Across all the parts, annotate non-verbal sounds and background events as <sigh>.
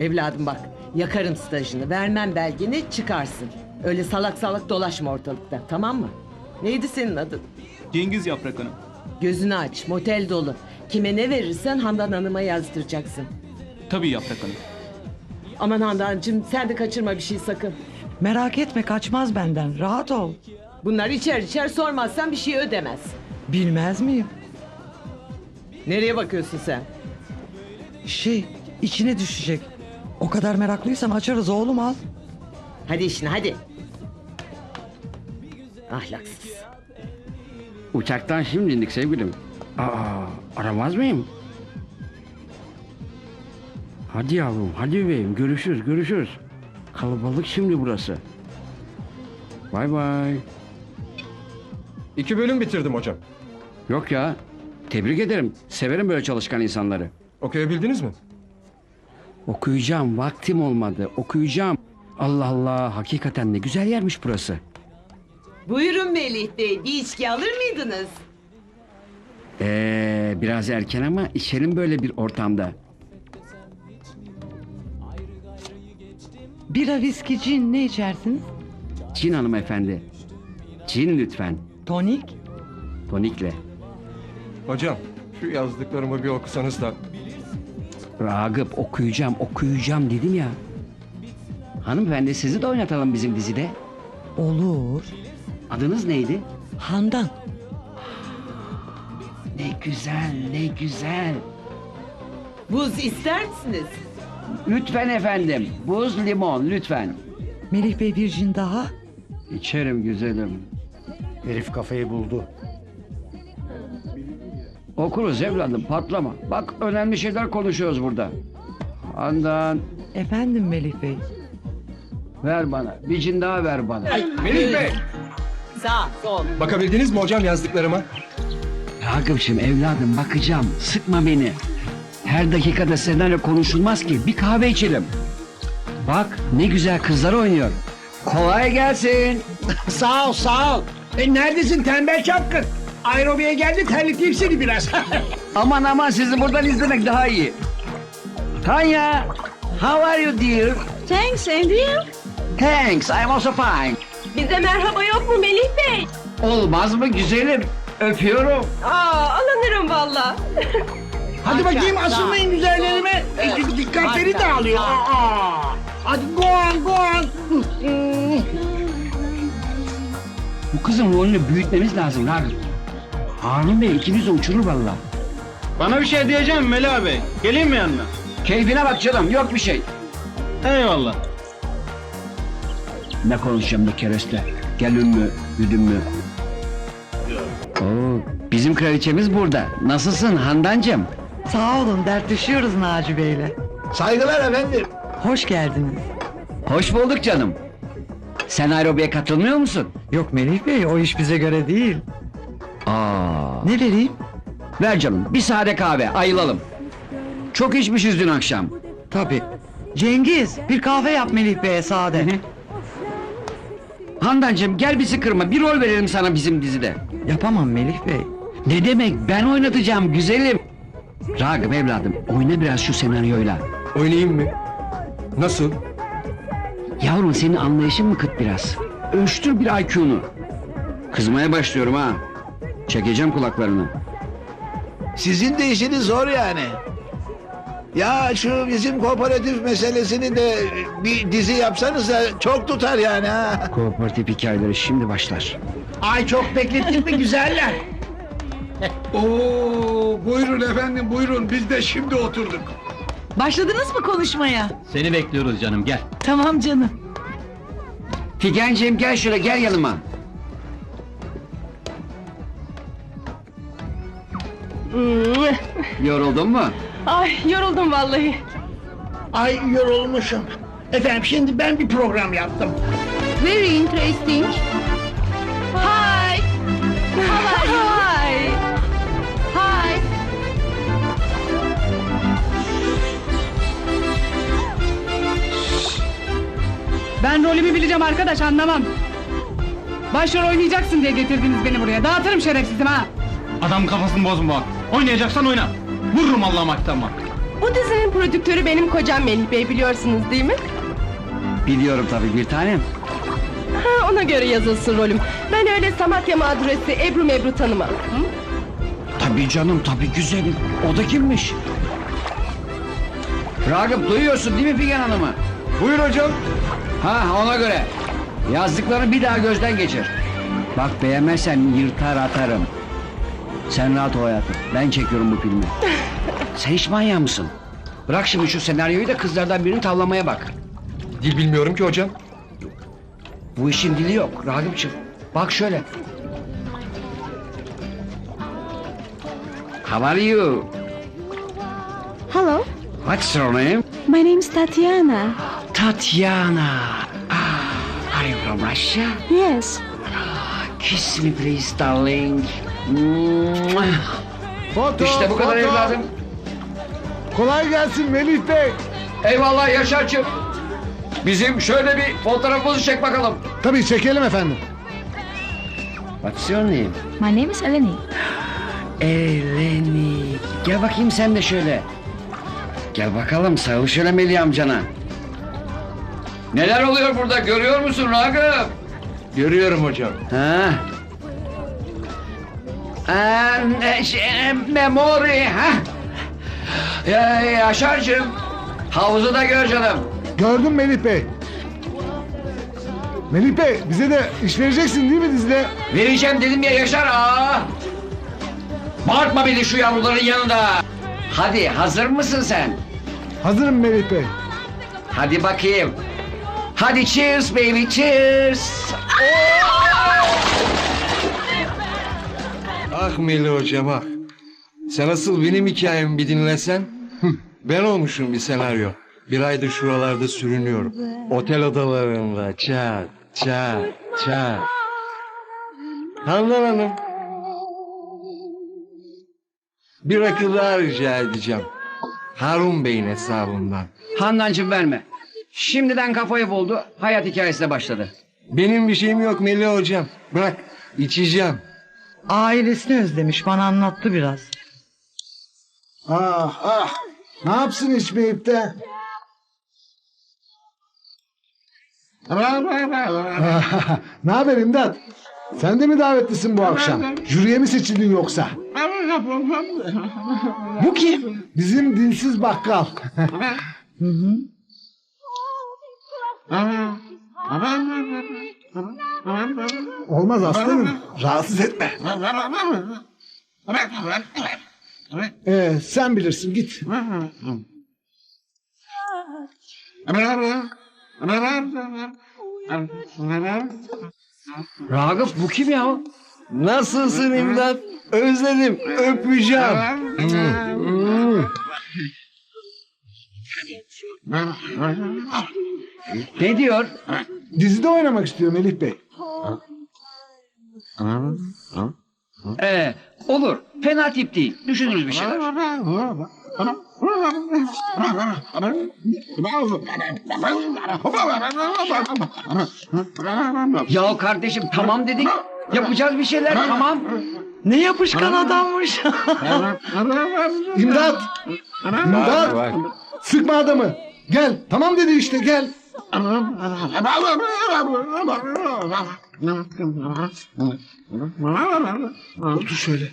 Evladım bak yakarım stajını vermem belgeni çıkarsın. Öyle salak salak dolaşma ortalıkta tamam mı? Neydi senin adın? Cengiz Yaprak Hanım. Gözünü aç motel dolu. Kime ne verirsen Handan Hanım'a yazdıracaksın. Tabii Yaprak Hanım. Aman Handancığım sen de kaçırma bir şey sakın. Merak etme kaçmaz benden. Rahat ol. Bunlar içer içer sormazsan bir şey ödemez. Bilmez miyim? Nereye bakıyorsun sen? Şey içine düşecek. O kadar meraklıysan açarız oğlum al. Hadi işine hadi. Ahlaksız. Uçaktan şimdi indik sevgilim. Aa, aramaz mıyım? Hadi yavrum, hadi bebeğim. Görüşürüz, görüşürüz. Kalabalık şimdi burası. Bay bay. İki bölüm bitirdim hocam. Yok ya, tebrik ederim. Severim böyle çalışkan insanları. Okuyabildiniz mi? Okuyacağım, vaktim olmadı. Okuyacağım. Allah Allah, hakikaten ne güzel yermiş burası. Buyurun Melih Bey bir içki alır mıydınız? Ee, biraz erken ama içelim böyle bir ortamda. Bira viski cin ne içersiniz? Cin hanımefendi. Cin lütfen. Tonik. Tonikle. Hocam şu yazdıklarımı bir okusanız da. Ragıp okuyacağım okuyacağım dedim ya. Hanımefendi sizi de oynatalım bizim dizide. Olur. Adınız neydi? Handan. Ne güzel ne güzel. Buz ister misiniz? Lütfen efendim. Buz limon lütfen. Melih Bey bir cin daha. İçerim güzelim. Herif kafayı buldu. Okuruz evladım patlama. Bak önemli şeyler konuşuyoruz burada. Handan Efendim Melih Bey. ver bana. Bir cin daha ver bana. Melih Bey! Sağ sol. Bakabildiniz mi hocam yazdıklarıma? Ragıp'cığım evladım bakacağım. Sıkma beni. Her dakikada senaryo konuşulmaz ki. Bir kahve içelim. Bak ne güzel kızlar oynuyor. Kolay gelsin. sağ ol sağ ol. E, neredesin tembel çapkın? Aerobiye geldi terleteyim seni biraz. <laughs> Aman aman sizi buradan izlemek daha iyi. Tanya, how are you dear? Thanks and you? Thanks, I'm also fine. Bize merhaba yok mu Melih Bey? Olmaz mı güzelim? Öpüyorum. Aa alınırım valla. Hadi bakayım asılmayın güzellerime. E, dikkatleri dağılıyor. Aa. Hadi go on go on. <laughs> Bu kızın rolünü büyütmemiz lazım Ragıp. Harun Bey ikiniz de uçurur valla. Bana bir şey diyeceğim Melih Bey. Geleyim mi yanına? Keyfine bak canım yok bir şey. Eyvallah. Ne konuşacağım bu kereste? Gel ümmü, güdüm mü? Oo, bizim kraliçemiz burada. Nasılsın Handancığım? Sağ olun dertleşiyoruz Naci Bey'le. Saygılar efendim. Hoş geldiniz. Hoş bulduk canım. Sen aerobiye katılmıyor musun? Yok Melih Bey o iş bize göre değil. Aa, Ne vereyim? ver canım bir sade kahve ayılalım. Çok içmişiz dün akşam. Tabii. Cengiz bir kahve yap Melih Bey'e sade. Handancığım gel bizi kırma bir rol verelim sana bizim dizide. Yapamam Melih Bey. Ne demek ben oynatacağım güzelim. Ragıp evladım oyna biraz şu senaryoyla. Oynayayım mı? Nasıl? Yavrum senin anlayışın mı kıt biraz? Ölçtür bir IQ'nu. Kızmaya başlıyorum ha. Çekeceğim kulaklarını. Sizin de işiniz zor yani. Ya şu bizim kooperatif meselesini de bir dizi yapsanız da çok tutar yani ha. Kooperatif hikayeleri şimdi başlar. Ay çok beklettik mi güzeller? <laughs> Oo, buyurun efendim buyurun biz de şimdi oturduk. Başladınız mı konuşmaya? Seni bekliyoruz canım gel. Tamam canım. Figenciğim gel şöyle gel yanıma. Yoruldun mu? Ay yoruldum vallahi. Ay yorulmuşum. Efendim şimdi ben bir program yaptım. Very interesting. Hi. How are you? Hi. Hi. Ben rolümü bileceğim arkadaş anlamam. Başrol oynayacaksın diye getirdiniz beni buraya. Dağıtırım şerefsizim ha. Adam kafasını bozma bak. Oynayacaksan oyna. Vururum Allah'ım aktan bak. Bu dizinin prodüktörü benim kocam Melih Bey biliyorsunuz değil mi? Biliyorum tabii bir tanem. Ha, ona göre yazılsın rolüm. Ben öyle Samatya mağduresi Ebru Mebru tanımam. Hı? Tabii canım tabii güzelim. O da kimmiş? Ragıp duyuyorsun değil mi Figen Hanım'ı? Buyur hocam. Ha ona göre. Yazdıklarını bir daha gözden geçir. Bak beğenmezsen yırtar atarım. Sen rahat ol hayatım. Ben çekiyorum bu filmi. <laughs> Sen hiç manyak mısın? Bırak şimdi şu senaryoyu da kızlardan birini tavlamaya bak. Dil bilmiyorum ki hocam. Bu işin dili yok Ragıpçığım. Bak şöyle. How are you? Hello, What's your name? my name's Tatiana. Tatiana. Ah, are you from Russia? Yes. Kiss me please darling. Foto, İşte bu kadar foto. evladım. Kolay gelsin Melih Bey. Eyvallah Yaşar'cığım. Bizim şöyle bir fotoğrafımızı çek bakalım. Tabii çekelim efendim. What's your name? My name is Eleni. Eleni. Gel bakayım sen de şöyle. Gel bakalım sarıl şöyle Melih amcana. Neler oluyor burada görüyor musun Ragıp? Görüyorum hocam. Ha? Ee, şey, memori ha? Ya, Yaşar'cığım havuzu da gör canım. Gördüm Melih Bey. Melih Bey bize de iş vereceksin değil mi dizide? Vereceğim dedim ya Yaşar aa. Bağırtma beni şu yavruların yanında. Hadi hazır mısın sen? Hazırım Melih Bey. Hadi bakayım. Hadi cheers baby cheers. Ah Melih hocam ah. Sen asıl benim hikayemi bir dinlesen. ben olmuşum bir senaryo. Bir aydır şuralarda sürünüyorum. Otel odalarında çat çat çat. Handan Hanım. Bir akıl daha rica edeceğim. Harun Bey'in hesabından. Handancığım verme. Şimdiden kafayı buldu. Hayat hikayesine başladı. Benim bir şeyim yok Melih hocam. Bırak içeceğim. Ailesini özlemiş bana anlattı biraz. Ah ah. Ne yapsın içmeyip de? <laughs> ne haber İmdat? Sen de mi davetlisin bu akşam? Jüriye mi seçildin yoksa? Bu kim? Bizim dinsiz bakkal. <laughs> Olmaz aslanım. Rahatsız etme. Ee, sen bilirsin git. Ragıp bu kim ya? Nasılsın imdat? Özledim. Öpeceğim. Ne diyor? Dizide oynamak istiyor Melih Bey. Ee, olur. Fena tip değil. Düşünürüz bir şeyler. Ya kardeşim tamam dedik. Yapacağız bir şeyler tamam. Ne yapışkan adammış. İmdat! İmdat! Sıkma adamı. Gel. Tamam dedi işte gel. Otur şöyle.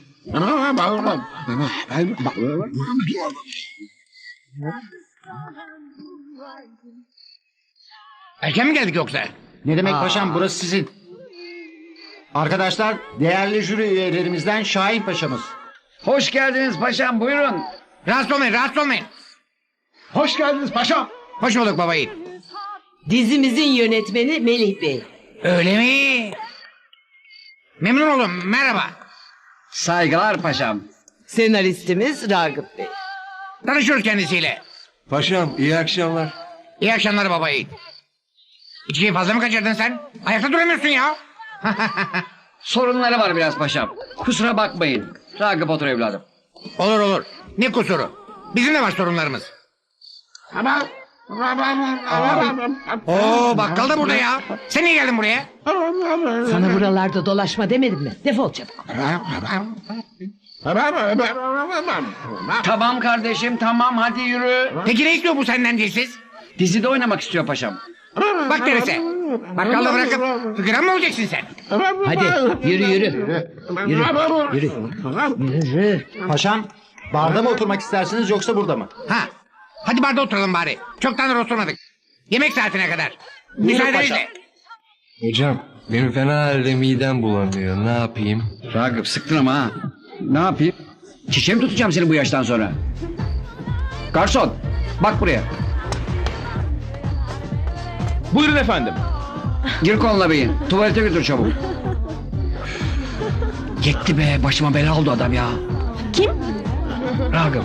Erken mi geldik yoksa? Ne demek paşam burası sizin. Arkadaşlar değerli jüri üyelerimizden Şahin paşamız. Hoş geldiniz paşam buyurun. Rahatsız olmayın rahatsız olmayın. Hoş geldiniz paşam. Hoş bulduk babayı. Dizimizin yönetmeni Melih Bey. Öyle mi? Memnun oldum merhaba. Saygılar paşam. Senaristimiz Ragıp Bey. Tanışıyoruz kendisiyle. Paşam iyi akşamlar. İyi akşamlar babayı. İçkiyi fazla mı kaçırdın sen? Ayakta duramıyorsun ya. <laughs> Sorunları var biraz paşam. Kusura bakmayın. Ragıp otur evladım. Olur olur. Ne kusuru? Bizim de var sorunlarımız. Oo bakkal da burada ya. Sen niye geldin buraya? Sana buralarda dolaşma demedim mi? Defol çabuk. Tamam kardeşim tamam hadi yürü. Peki ne istiyor bu senden dilsiz? Dizide oynamak istiyor paşam. Bak neresi? Bakkalı bırakıp figüran mı olacaksın sen? Hadi yürü yürü. Paşam barda mı oturmak istersiniz yoksa burada mı? Ha. Hadi barda oturalım bari. Çoktandır oturmadık. Yemek saatine kadar. Müsaadenizle. Hocam benim fena halde midem bulanıyor. Ne yapayım? Ragıp sıktın ama ha. Ne yapayım? Çiçeğim tutacağım seni bu yaştan sonra. Garson bak buraya. Buyurun efendim. Gir koluna beyin. Tuvalete götür çabuk. Yetti be başıma bela oldu adam ya. Kim? Ragıp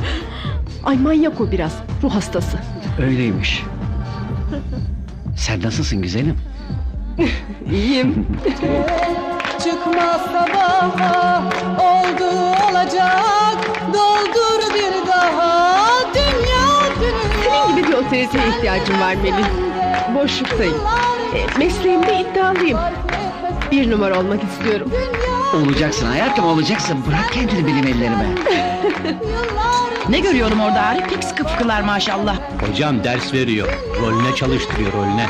Ay manyak o biraz. Ruh hastası. öyleymiş. Sen nasılsın güzelim? <laughs> İyiyim. Çıkmaz sabaha oldu olacak doldur bir daha dünya Senin gibi bir otoriteye ihtiyacım var Melih. Boşluktayım. E, mesleğimde iddialıyım. Bir numara olmak istiyorum. Olacaksın hayatım olacaksın. Bırak kendini benim ellerime. Ne görüyorum orada Arif? Pek sıkı fıkılar maşallah. Hocam ders veriyor. Rolüne çalıştırıyor rolüne.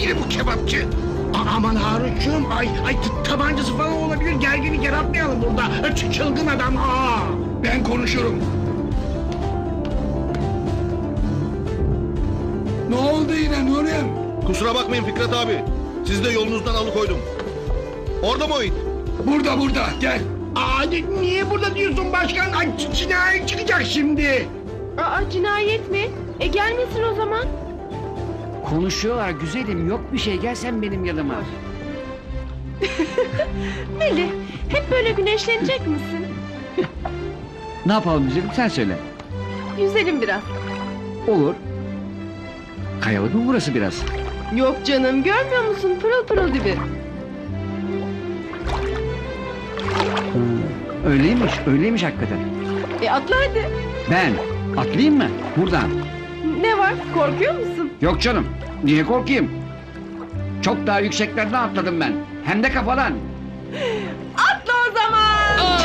Yine bu kebapçı. A- Aman Haruncuğum. Ay, ay tabancası falan olabilir. Gergini yaratmayalım burada. Ç- çılgın adam. Aa, ben konuşurum. Ne oldu yine Nurem? Kusura bakmayın Fikret abi. Sizi de yolunuzdan alıkoydum. Orada mı o it? Burada burada gel. Aa, ni- niye burada diyorsun başkan? Ay c- cinayet çıkacak şimdi. Aa cinayet mi? E gelmesin o zaman. Konuşuyorlar güzelim yok bir şey gel sen benim yanıma. Melih <laughs> hep böyle güneşlenecek misin? Ne yapalım güzelim sen söyle. Yüzelim biraz. Olur. Kayalık mı burası biraz? Yok canım görmüyor musun? Pırıl pırıl gibi. Öyleymiş öyleymiş hakikaten. E atla hadi. Ben atlayayım mı? Buradan. Ne var? Korkuyor musun? Yok canım. Niye korkayım? Çok daha yükseklerden atladım ben. Hem de kafadan. <gasps> Atla o zaman. <laughs>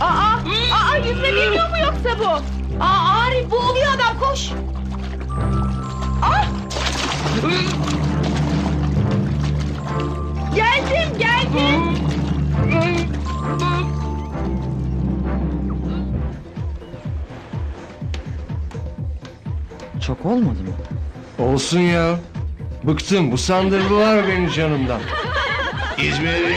aa, aa yüzme bilmiyor mu yoksa bu? Aa Arif boğuluyor adam koş. Olmadı mı? Olsun ya. Bıktım. Bu sandırdılar beni canımdan. İzmir'in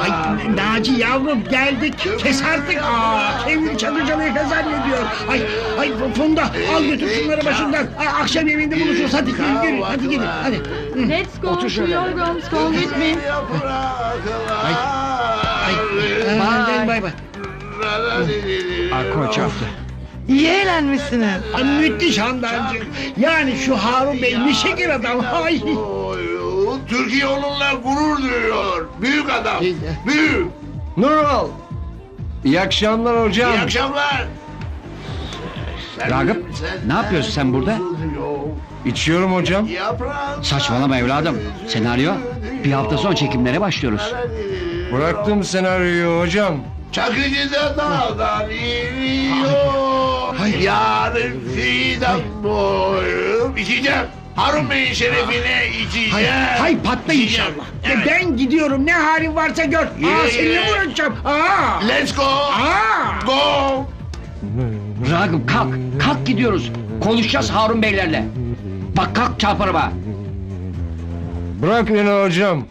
Ay Naci yavrum geldik. Kes artık. Aa, Kevin Çakıcalı'yı zannediyor. Ay, ay Funda al götür şunları başından. Aa, akşam yemeğinde buluşuruz. Hadi gelin gelin. Hadi gelin. Hadi. Let's go Otur şöyle. to your guns, go with me. Ay, Bay bay. bay. Arko çarptı. İyi eğlenmişsiniz. Ay, müthiş Handancığım. Yani şu Harun Bey ne şeker adam. Ay. Türkiye onunla gurur duyuyor. Büyük adam. Büyük. Nurul. İyi akşamlar hocam. İyi akşamlar. Ragıp ne yapıyorsun sen burada? İçiyorum hocam. Saçmalama evladım. Senaryo bir hafta sonra çekimlere başlıyoruz. Bıraktım senaryoyu hocam. Çakıcı da dağdan iniyor. Yarın fidan boyum. İçeceğim. Harun Bey'in şerefine içeceğim. Hay, hay patla İçeceğim. inşallah. Evet. Ben gidiyorum ne halin varsa gör. Aa Yürü, seninle yürü. mi uğraşacağım? Aa. Let's go. Aa. Go. Ragıp kalk. Kalk gidiyoruz. Konuşacağız Harun Beylerle. Bak kalk çarparım ha. Bırak beni hocam.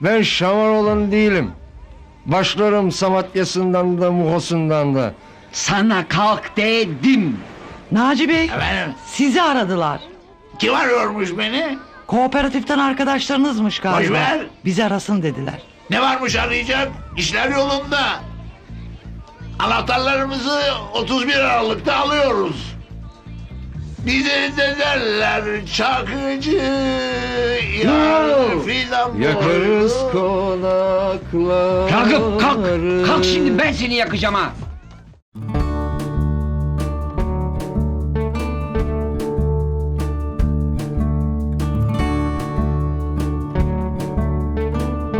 Ben şamar olan değilim. Başlarım Samatya'sından da Muhosundan da. Sana kalk dedim. Naci Bey Efendim. sizi aradılar. Kim arıyormuş beni? Kooperatiften arkadaşlarınızmış galiba. Boş ver. Bizi arasın dediler. Ne varmış arayacak? İşler yolunda. Anahtarlarımızı 31 Aralık'ta alıyoruz. Bize de derler çakıcı yar fidan Yakarız boyu. konakları. Ragıp kalk. Kalk şimdi ben seni yakacağım ha.